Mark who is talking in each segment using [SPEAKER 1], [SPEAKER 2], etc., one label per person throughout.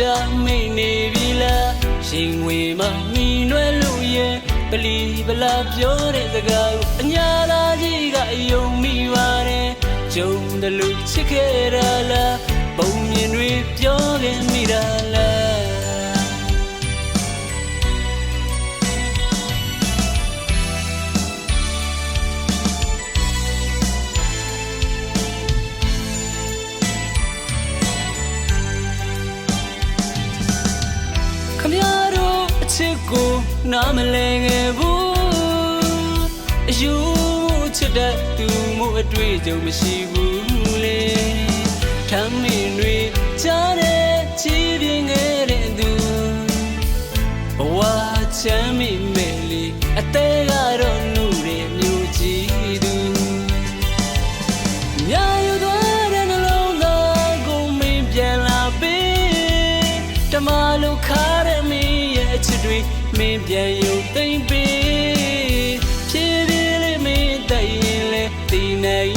[SPEAKER 1] တာမိတ်နေပြီလားရှင်ငွေမမီနွယ်လို့ရဲ့ပလီပလာပြောတဲ့စကားကိုအညာလာကြီးကယုံမိပါတယ်ဂျုံတယ်လို့ချစ်ခဲ့ရလားပုံမြင်တွေပြောခဲ့မိတာလား ခမရတို့အချစ်ကိုနားမလဲခဲ့ဘူးအယူချစ်တဲ့သူမှုအတွေ့အကြုံမရှိဘူးလေထမ်းမင်းတွေကြားတဲ့ချီးပြင်းခဲ့တဲ့သူဘဝချမ်းမိမဲ့ တွေမင်းပြန်ယူသိမ့်ပေးဖြည်းဖြည်းလေးမင်းတိုင်ရင်လေတည်နို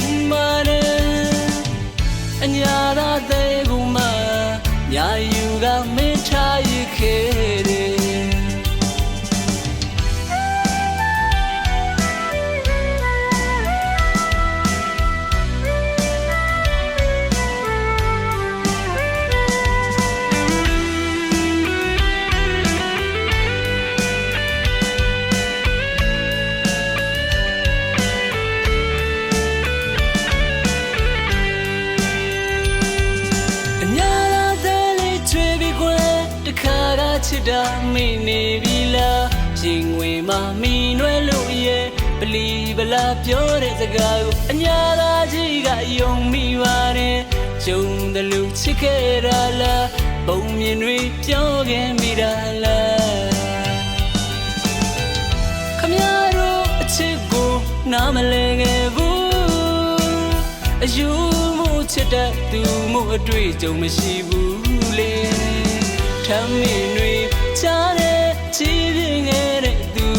[SPEAKER 1] ချစ်တာမိနေပြီလားရှင်ဝင်မမီနွယ်လို့ရဲ့ပလီပလာပြောတဲ့စကားကိုအညာလာကြီးကယုံမိပါတယ်ဂျုံတယ်လို့ချစ်ခဲ့ရလားပုံမြင်တွေပြောခဲ့မိတာလားခမရတို့အချစ်ကိုနားမလဲခဲ့ဘူးအယူမှုချစ်တဲ့သူမှုအတွေ့အကြုံမရှိဘူးလေ ထမ်းမင်းတွေကြားတဲ့ချီးပြင်းခဲ့တဲ့သူ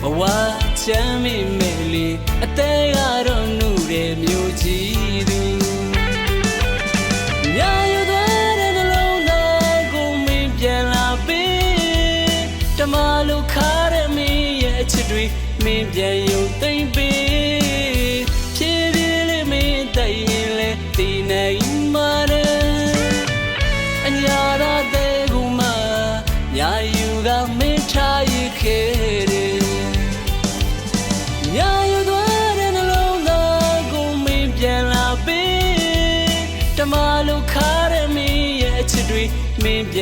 [SPEAKER 1] ဘဝချမ်းမိမဲ့လေအသေးကတော့နှုတဲ့မျိုးကြည့်သူညာယူသွားတဲ့နှလုံးသားကိုမင်းပြန်လာပေးတမလို့ခါရမင်းရဲ့အချစ်တွေမင်းပြန်ယူသိမ့်ပေး ပေးတ